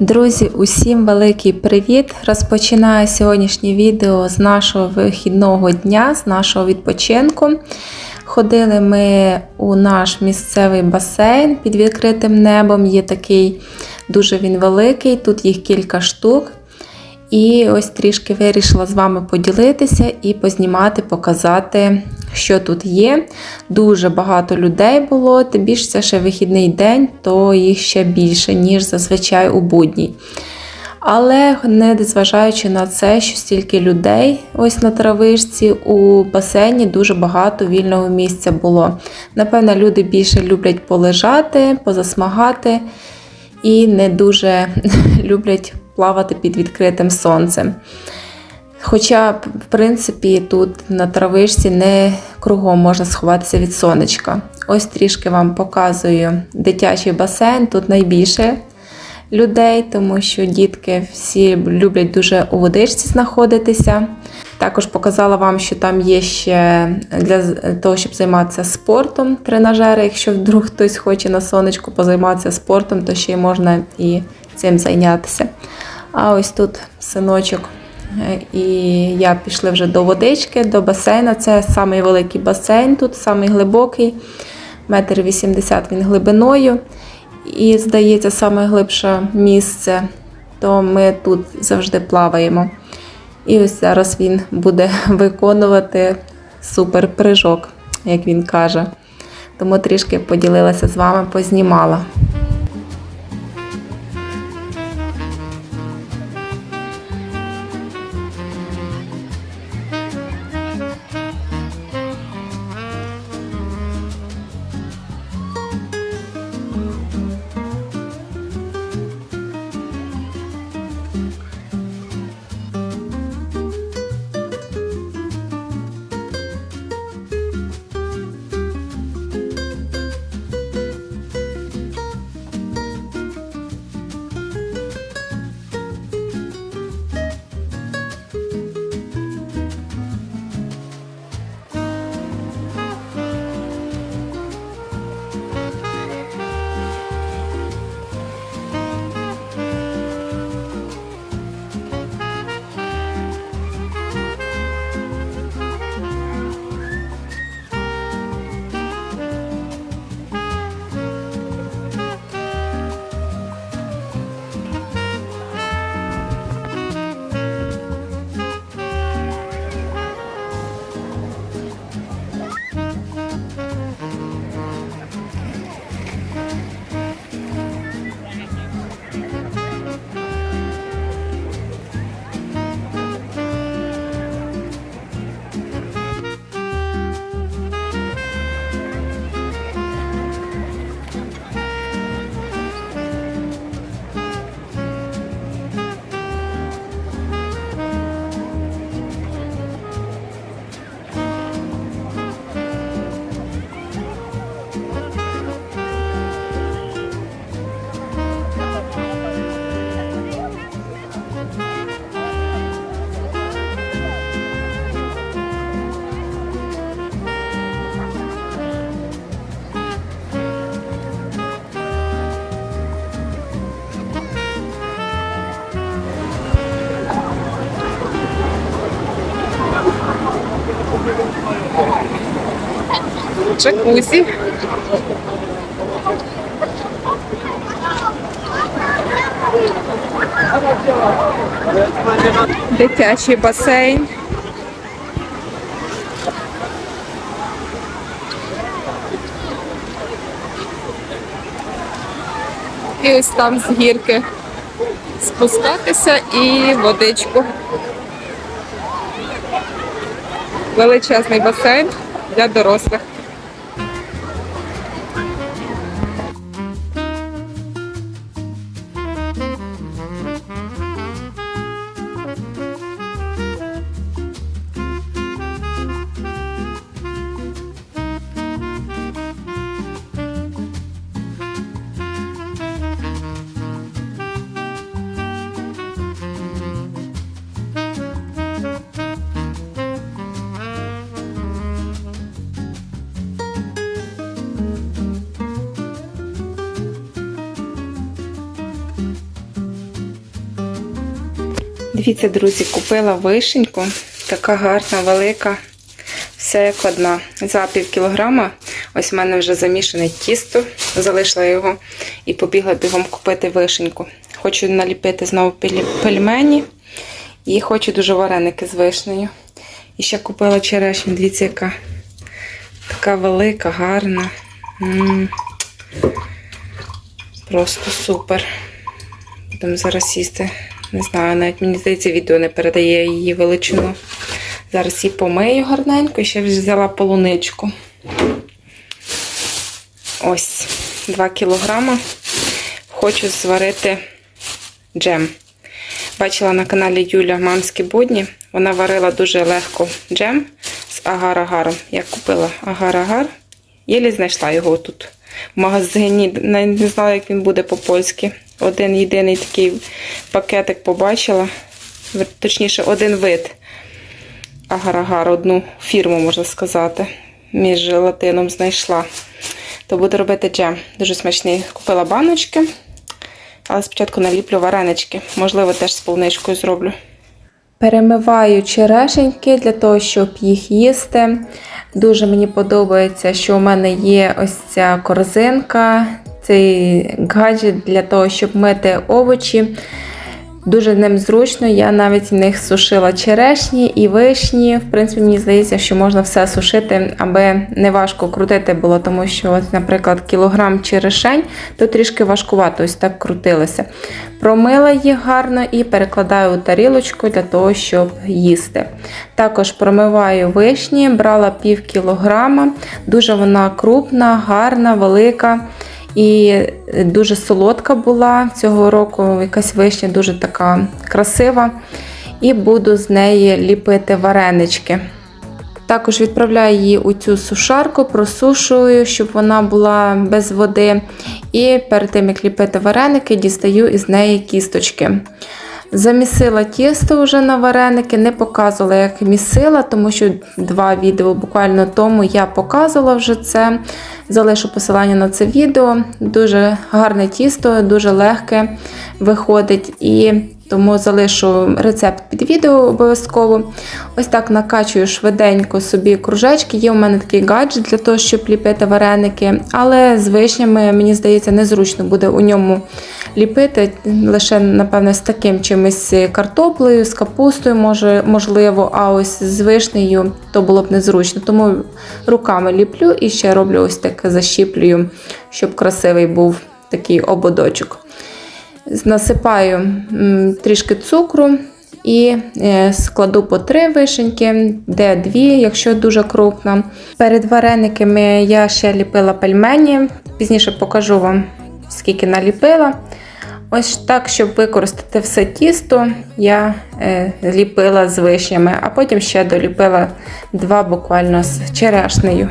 Друзі, усім великий привіт! Розпочинаю сьогоднішнє відео з нашого вихідного дня, з нашого відпочинку. Ходили ми у наш місцевий басейн під відкритим небом. Є такий дуже він великий, тут їх кілька штук. І ось трішки вирішила з вами поділитися і познімати, показати, що тут є. Дуже багато людей було, тим більше це ще вихідний день, то їх ще більше, ніж зазвичай у будній. Але не зважаючи на це, що стільки людей ось на травишці у басейні дуже багато вільного місця було. Напевно, люди більше люблять полежати, позасмагати і не дуже люблять плавати під відкритим сонцем. Хоча, в принципі, тут на травишці не кругом можна сховатися від сонечка. Ось трішки вам показую дитячий басейн. Тут найбільше людей, тому що дітки всі люблять дуже у водичці знаходитися. Також показала вам, що там є ще для того, щоб займатися спортом тренажери. Якщо вдруг хтось хоче на сонечку позайматися спортом, то ще й можна і цим зайнятися. А ось тут синочок і я пішли вже до водички, до басейну. Це самий великий басейн, тут самий глибокий, метр вісімдесят він глибиною. І, здається, саме глибше місце, то ми тут завжди плаваємо. І ось зараз він буде виконувати суперпрыжок, як він каже. Тому трішки поділилася з вами, познімала. Джакузі. Дитячий басейн. І ось там з гірки спускатися і водичку. Величезний басейн для дорослих. Дивіться, друзі, купила вишеньку. Така гарна, велика. Все як одна. За пів кілограма. Ось в мене вже замішане тісто. Залишила його і побігла бігом купити вишеньку. Хочу наліпити знову пельмені. І хочу дуже вареники з вишнею. І ще купила черешню. Дивіться, яка така велика, гарна. М. Просто супер. Будемо зараз їсти. Не знаю, навіть мені здається, відео не передає її величину. Зараз її помию гарненько і ще взяла полуничку. Ось 2 кілограма. Хочу зварити джем. Бачила на каналі Юля Мамські будні. Вона варила дуже легко джем з агар-агаром. Я купила агар-агар. Єлі знайшла його тут в магазині. Не знала, як він буде по-польськи. Один єдиний такий пакетик побачила. Точніше, один вид агар-агар, одну фірму, можна сказати. Між желатином знайшла. То буду робити джем. Дуже смачний. Купила баночки. Але спочатку наліплю варенички. Можливо, теж з полуничкою зроблю. Перемиваю черешеньки для того, щоб їх їсти. Дуже мені подобається, що у мене є ось ця корзинка, цей гаджет для того, щоб мити овочі. Дуже ним зручно, я навіть в них сушила черешні і вишні. В принципі, мені здається, що можна все сушити, аби не важко крутити було, тому що, от, наприклад, кілограм черешень, то трішки важкувато ось так крутилося. Промила їх гарно і перекладаю у тарілочку для того, щоб їсти. Також промиваю вишні, брала пів кілограма, дуже вона крупна, гарна, велика. І дуже солодка була цього року, якась вишня дуже така красива. І буду з неї ліпити варенички. Також відправляю її у цю сушарку, просушую, щоб вона була без води. І перед тим, як ліпити вареники, дістаю із неї кісточки. Замісила тісто вже на вареники, не показувала, як місила, тому що два відео буквально тому я показувала вже це. Залишу посилання на це відео. Дуже гарне тісто, дуже легке виходить. І тому залишу рецепт під відео обов'язково. Ось так накачую швиденько собі кружечки. Є у мене такий гаджет для того, щоб ліпити вареники, але з вишнями, мені здається, незручно буде у ньому ліпити. Лише, напевне, з таким чимось картоплею, з капустою, може, можливо, а ось з вишнею то було б незручно. Тому руками ліплю і ще роблю ось так защіплюю, щоб красивий був такий ободочок. Насипаю трішки цукру і е, складу по три вишеньки, де дві, якщо дуже крупна. Перед варениками я ще ліпила пельмені. Пізніше покажу вам, скільки наліпила. Ось так, щоб використати все тісто, я е, ліпила з вишнями, а потім ще доліпила два буквально з черешнею.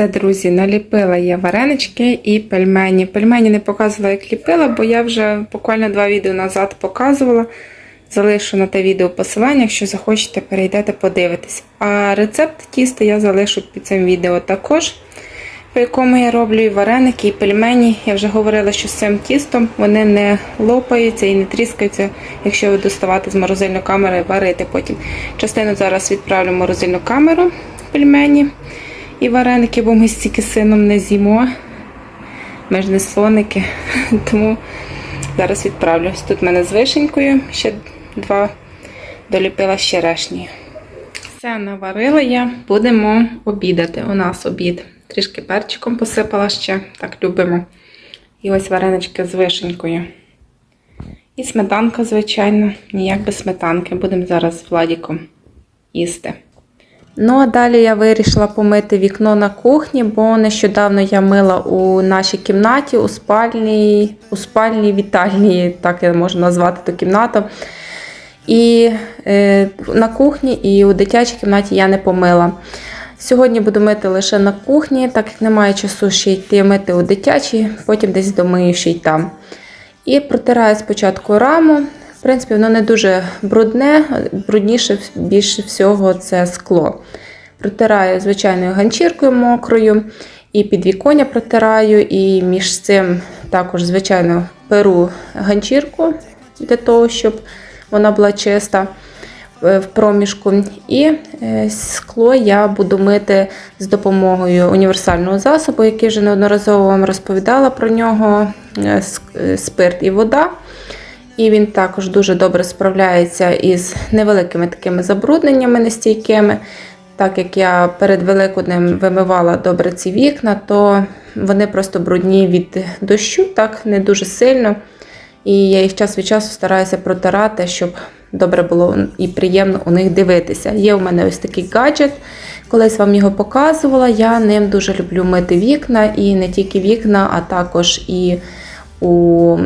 Все, друзі, наліпила я варенички і пельмені. Пельмені не показувала, як ліпила, бо я вже буквально два відео назад показувала. Залишу на те відео посилання, якщо захочете, перейдете, подивитись. А рецепт тіста я залишу під цим відео також, по якому я роблю і вареники, і пельмені. Я вже говорила, що з цим тістом вони не лопаються і не тріскаються, якщо ви доставати з морозильної камери варити потім. Частину зараз відправлю в морозильну камеру пельмені і вареники, бо ми стільки сином не з'їмо. Ми ж не слоники, тому зараз відправлю. Ось Тут в мене з вишенькою, ще два доліпила з черешнею. Все наварила я, будемо обідати. У нас обід. Трішки перчиком посипала ще, так любимо. І ось варенички з вишенькою. І сметанка, звичайно, ніяк без сметанки. Будемо зараз з Владіком їсти. Ну, а далі я вирішила помити вікно на кухні, бо нещодавно я мила у нашій кімнаті, у спальній, у спальній вітальні, так я можу назвати ту кімнату. І е, на кухні, і у дитячій кімнаті я не помила. Сьогодні буду мити лише на кухні, так як немає часу ще йти мити у дитячій, потім десь домию ще й там. І протираю спочатку раму. В принципі, воно не дуже брудне, брудніше більше всього це скло. Протираю звичайною ганчіркою мокрою, і підвіконня протираю, і між цим також, звичайно, перу ганчірку для того, щоб вона була чиста е, в проміжку. І е, скло я буду мити з допомогою універсального засобу, який вже неодноразово вам розповідала про нього: е, спирт і вода. І він також дуже добре справляється із невеликими такими забрудненнями нестійкими. Так як я перед Великоднем вимивала добре ці вікна, то вони просто брудні від дощу, так не дуже сильно. І я їх час від часу стараюся протирати, щоб добре було і приємно у них дивитися. Є у мене ось такий гаджет. Колись вам його показувала. Я ним дуже люблю мити вікна, і не тільки вікна, а також і у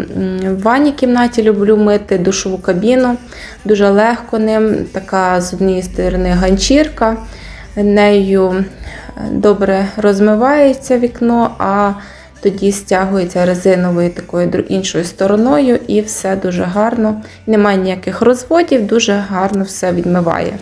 ванній кімнаті люблю мити душову кабіну. Дуже легко ним. Така з однієї сторони ганчірка. Нею добре розмивається вікно, а тоді стягується резиновою такою іншою стороною, і все дуже гарно. Немає ніяких розводів, дуже гарно все відмиває.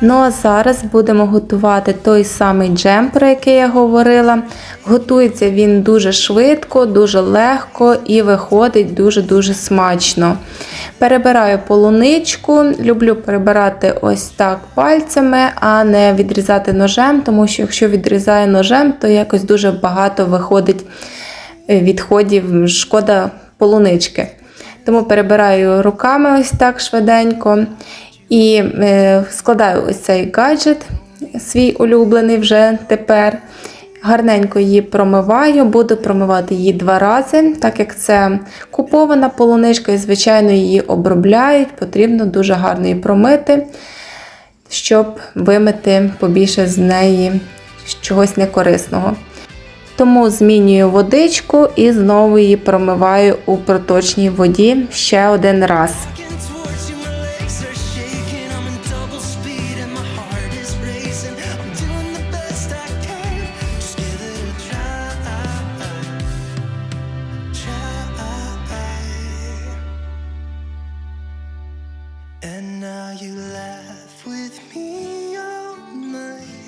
Ну а зараз будемо готувати той самий джем, про який я говорила. Готується він дуже швидко, дуже легко і виходить дуже-дуже смачно. Перебираю полуничку, люблю перебирати ось так пальцями, а не відрізати ножем, тому що якщо відрізаю ножем, то якось дуже багато виходить е, відходів, шкода полунички. Тому перебираю руками ось так швиденько і е, складаю ось цей гаджет, свій улюблений вже тепер. Гарненько її промиваю, буду промивати її два рази, так як це купована полуничка, і, звичайно, її обробляють. Потрібно дуже гарно її промити, щоб вимити побільше з неї чогось некорисного. Тому змінюю водичку і знову її промиваю у проточній воді ще один раз. Now you laugh with me all night.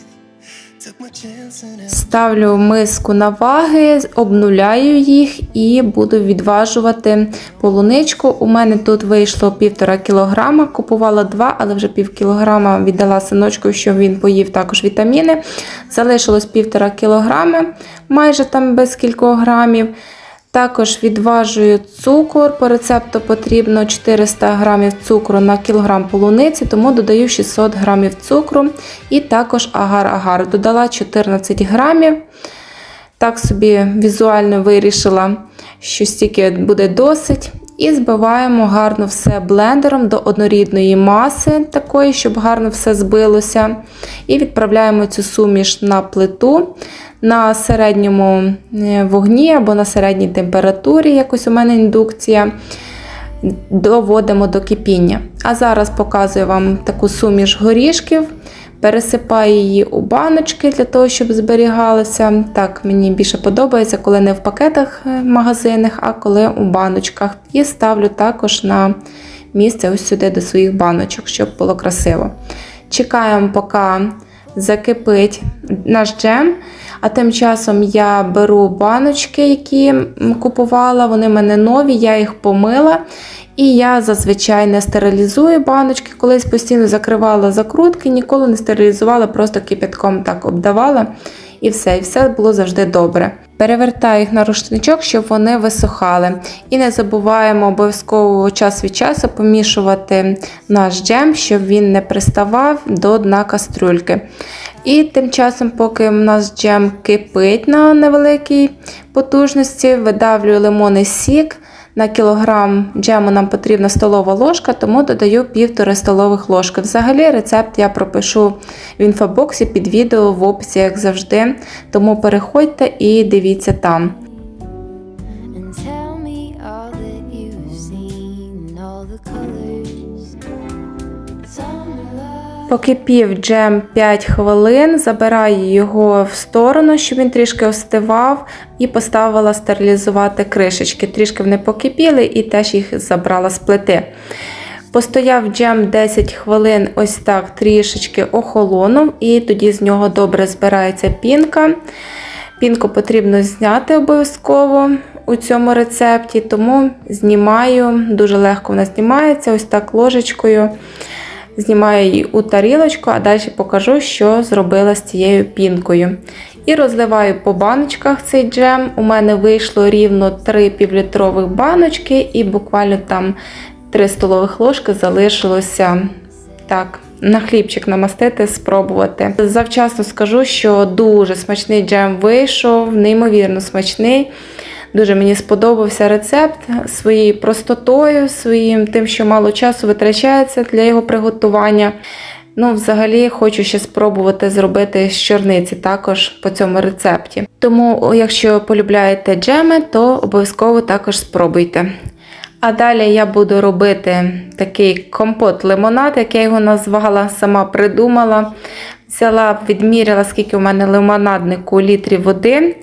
Ставлю миску на ваги, обнуляю їх і буду відважувати полуничку. У мене тут вийшло півтора кілограма, купувала два, але вже пів кілограма віддала синочку, щоб він поїв також вітаміни. Залишилось півтора кілограми, майже там без кількох грамів. Також відважую цукор. По рецепту потрібно 400 грамів цукру на кілограм полуниці, тому додаю 600 грамів цукру. І також агар-агар. Додала 14 грамів. Так собі візуально вирішила, що стільки буде досить. І збиваємо гарно все блендером до однорідної маси, такої, щоб гарно все збилося. І відправляємо цю суміш на плиту на середньому е, вогні або на середній температурі, якось у мене індукція. доводимо до кипіння. А зараз показую вам таку суміш горішків. Пересипаю її у баночки для того, щоб зберігалося. Так, мені більше подобається, коли не в пакетах е, магазинних, а коли у баночках. І ставлю також на місце ось сюди до своїх баночок, щоб було красиво. Чекаємо, поки закипить наш джем. А тим часом я беру баночки, які купувала, вони в мене нові, я їх помила. І я зазвичай не стерилізую баночки, колись постійно закривала закрутки, ніколи не стерилізувала, просто кипятком так обдавала. І все, і все було завжди добре. Перевертаю їх на рушничок, щоб вони висохали. І не забуваємо обов'язково час від часу помішувати наш джем, щоб він не приставав до дна кастрюльки. І тим часом, поки у нас джем кипить на невеликій потужності, видавлюю лимонний сік. На кілограм джему нам потрібна столова ложка, тому додаю півтори столових ложки. Взагалі рецепт я пропишу в інфобоксі під відео в описі, як завжди. Тому переходьте і дивіться там. Покипів джем 5 хвилин, забираю його в сторону, щоб він трішки остивав, і поставила стерилізувати кришечки. Трішки вони покипіли і теж їх забрала з плити. Постояв джем 10 хвилин, ось так трішечки охолонув, і тоді з нього добре збирається пінка. Пінку потрібно зняти обов'язково у цьому рецепті, тому знімаю, дуже легко вона знімається, ось так ложечкою. Знімаю її у тарілочку, а далі покажу, що зробила з цією пінкою. І розливаю по баночках цей джем. У мене вийшло рівно 3 півлітрових баночки, і буквально там 3 столових ложки залишилося так. На хлібчик намастити, спробувати. Завчасно скажу, що дуже смачний джем вийшов, неймовірно смачний. Дуже мені сподобався рецепт своєю простотою, своїм тим, що мало часу витрачається для його приготування. Ну, взагалі, хочу ще спробувати зробити з чорниці також по цьому рецепті. Тому, якщо полюбляєте джеми, то обов'язково також спробуйте. А далі я буду робити такий компот-лимонад, як я його назвала, сама придумала. Взяла, відміряла, скільки у мене лимонаднику літрів води.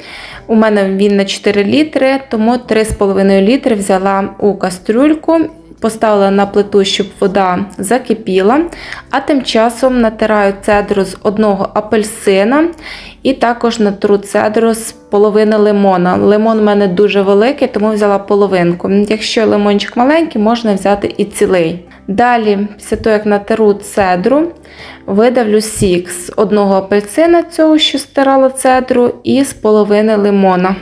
У мене він на 4 літри, тому 3,5 літри взяла у кастрюльку, поставила на плиту, щоб вода закипіла. А тим часом натираю цедру з одного апельсина і також натру цедру з половини лимона. Лимон у мене дуже великий, тому взяла половинку. Якщо лимончик маленький, можна взяти і цілий. Далі, після того, як натеру цедру, видавлю сік з одного апельсина, цього, що стирала цедру, і з половини лимона.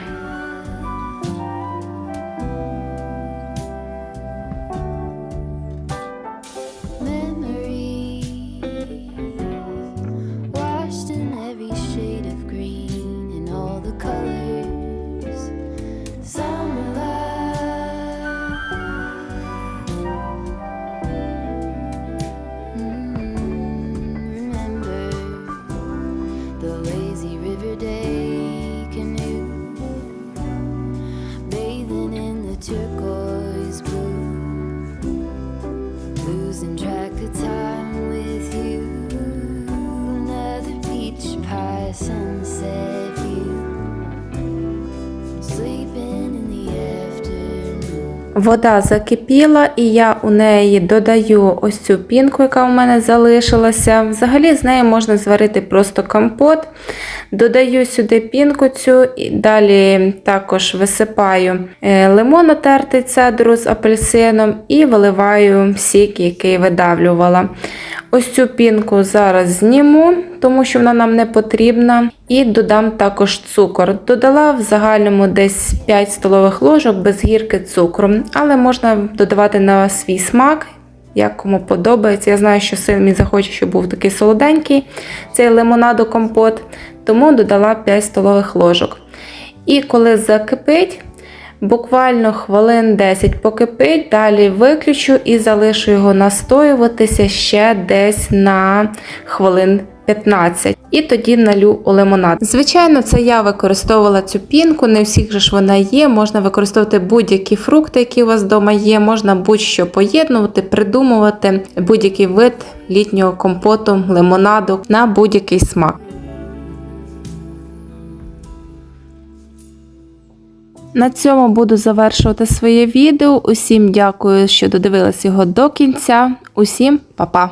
Вода закипіла, і я у неї додаю ось цю пінку, яка у мене залишилася. Взагалі з нею можна зварити просто компот. Додаю сюди пінку цю, і далі також висипаю е, лимон натертий цедру з апельсином і виливаю сік, який видавлювала. Ось цю пінку зараз зніму, тому що вона нам не потрібна. І додам також цукор. Додала в загальному десь 5 столових ложок без гірки цукру, але можна додавати на свій смак, як кому подобається. Я знаю, що син мій захоче, щоб був такий солоденький цей лимонадо компот, тому додала 5 столових ложок. І коли закипить, Буквально хвилин 10 покипить, далі виключу і залишу його настоюватися ще десь на хвилин 15. І тоді налю у лимонад. Звичайно, це я використовувала цю пінку, не всіх же ж вона є. Можна використовувати будь-які фрукти, які у вас вдома є, можна будь-що поєднувати, придумувати будь-який вид літнього компоту, лимонаду на будь-який смак. На цьому буду завершувати своє відео. Усім дякую, що додивились його до кінця. Усім па-па!